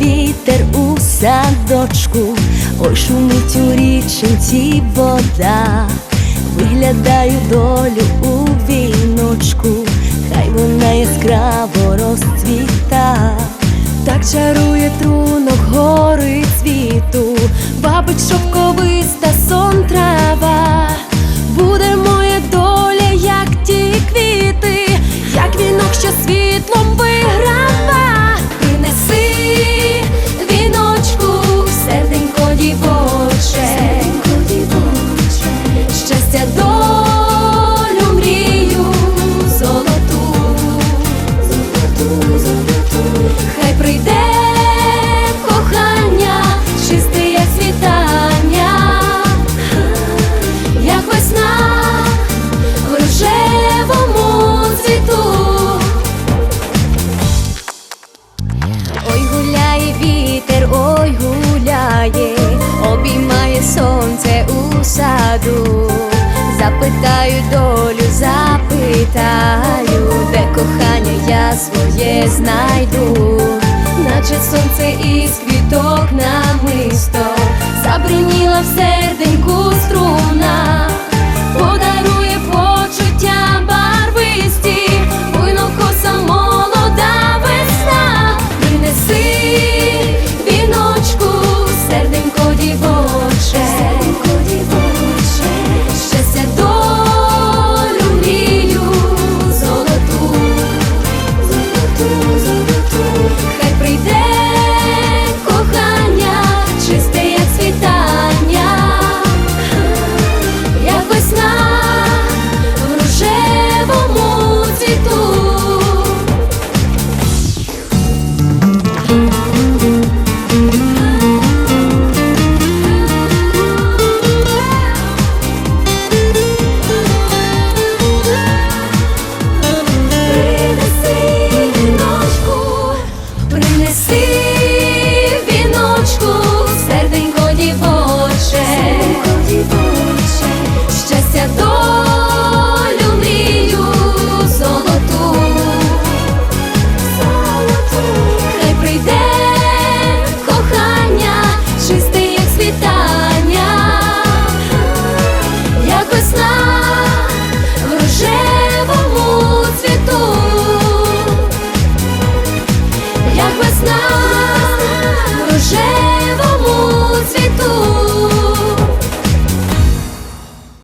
вітер у садочку, ой шумить у річенці вода, виглядаю долю у віночку, хай вона яскраво розцвіта, так чарує трунок гори прийде кохання, чисте як світання, як весна в рожевому цвіту. Ой, гуляє вітер, ой, гуляє, обіймає сонце у саду. Запитаю долю, запитаю, де кохання я своє знайду, наче сонце із квіток намисто, забриніла в серденьку струна,